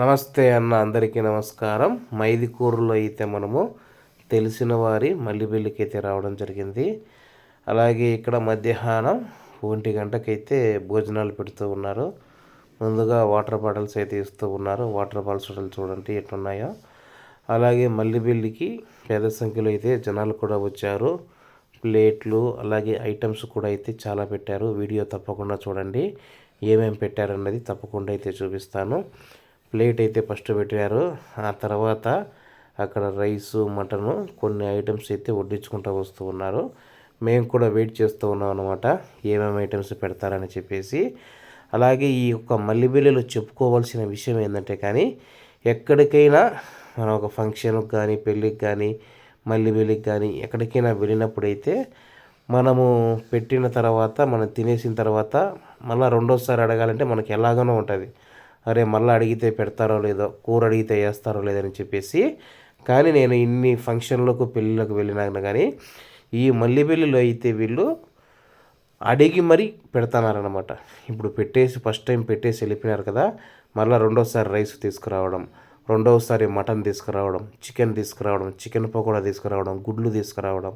నమస్తే అన్న అందరికీ నమస్కారం. మైదికూరులో అయితే మనము తెలిసిన వారి మల్లిబెల్లికి అయితే రావడం జరిగింది. అలాగే ఇక్కడ మధ్యాహ్నం ఒంటి గంటకైతే భోజనాలు పెడుతూ ఉన్నారు. ముందుగా వాటర్ బాటిల్స్ అయితే ఇస్తూ ఉన్నారు. వాటర్ బాటిల్స్ చూడండి ఎట్లున్నాయో. అలాగే మల్లిబెల్లికి పెద్ద సంఖ్యలో అయితే జనాలు కూడా వచ్చారు. ప్లేట్లు అలాగే ఐటమ్స్ కూడా అయితే చాలా పెట్టారు. వీడియో తప్పకుండా చూడండి. ఏమేమి పెట్టారన్నది తప్పకుండా అయితే చూపిస్తాను. ప్లేట్ అయితే ఫస్ట్ పెట్టారు. ఆ తర్వాత అక్కడ రైస్ మటను కొన్ని ఐటమ్స్ అయితే వడ్డించుకుంటూ వస్తూ ఉన్నారు. మేము కూడా వెయిట్ చేస్తూ ఉన్నాం అనమాట ఏమేమి ఐటమ్స్ పెడతారని చెప్పేసి. అలాగే ఈ యొక్క మల్లిబిల్లిలో చెప్పుకోవాల్సిన విషయం ఏంటంటే కానీ ఎక్కడికైనా మనం ఒక ఫంక్షన్కి కానీ పెళ్ళికి కానీ మల్లిబిల్లికి కానీ ఎక్కడికైనా వెళ్ళినప్పుడైతే మనము పెట్టిన తర్వాత మనం తినేసిన తర్వాత మళ్ళీ రెండోసారి అడగాలంటే మనకి ఎలాగనో ఉంటుంది. అరే మళ్ళీ అడిగితే పెడతారో లేదో కూర అడిగితే వేస్తారో లేదని చెప్పేసి కానీ నేను ఇన్ని ఫంక్షన్లకు పెళ్ళిళ్ళకు వెళ్ళినా కానీ ఈ మల్లెపల్లిలో అయితే వీళ్ళు అడిగి మరీ పెడతానారనమాట ఇప్పుడు పెట్టేసి ఫస్ట్ టైం పెట్టేసి వెళ్ళిపోయినారు కదా మళ్ళీ రెండోసారి రైస్ తీసుకురావడం రెండవసారి మటన్ తీసుకురావడం చికెన్ తీసుకురావడం చికెన్ పకోడా తీసుకురావడం గుడ్లు తీసుకురావడం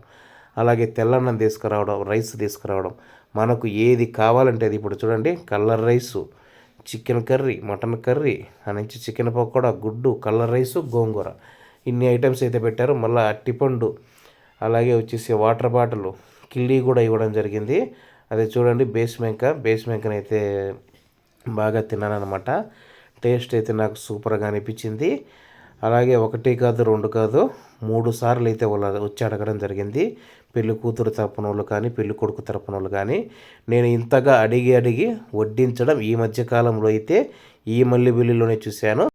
అలాగే తెల్లన్నం తీసుకురావడం రైస్ తీసుకురావడం మనకు ఏది కావాలంటే అది. ఇప్పుడు చూడండి colour rice. Chicken curry mutton curry ఆ నుంచి చికెన్ పకోడా గుడ్డు కలర్ రైసు గోంగూర. ఇన్ని ఐటమ్స్ అయితే పెట్టారు. మళ్ళీ అట్టిపండు అలాగే వచ్చేసి వాటర్ బాటిల్ కిల్లీ కూడా ఇవ్వడం జరిగింది. అది చూడండి బేస్ మెంక బేస్ మెంకని అయితే బాగా అనమాట టేస్ట్ అయితే నాకు సూపర్గా అనిపించింది. అలాగే ఒకటి కాదు రెండు కాదు మూడు సార్లు అయితే వాళ్ళ వచ్చి అడగడం జరిగింది. పెళ్ళి కూతురు తరపున వాళ్ళు కానీ పెళ్ళి కొడుకు తరపున వాళ్ళు కానీ. నేను ఇంతగా అడిగి అడిగి వడ్డించడం ఈ మధ్య కాలంలో అయితే ఈ మల్లె బిల్లులోనే చూశాను.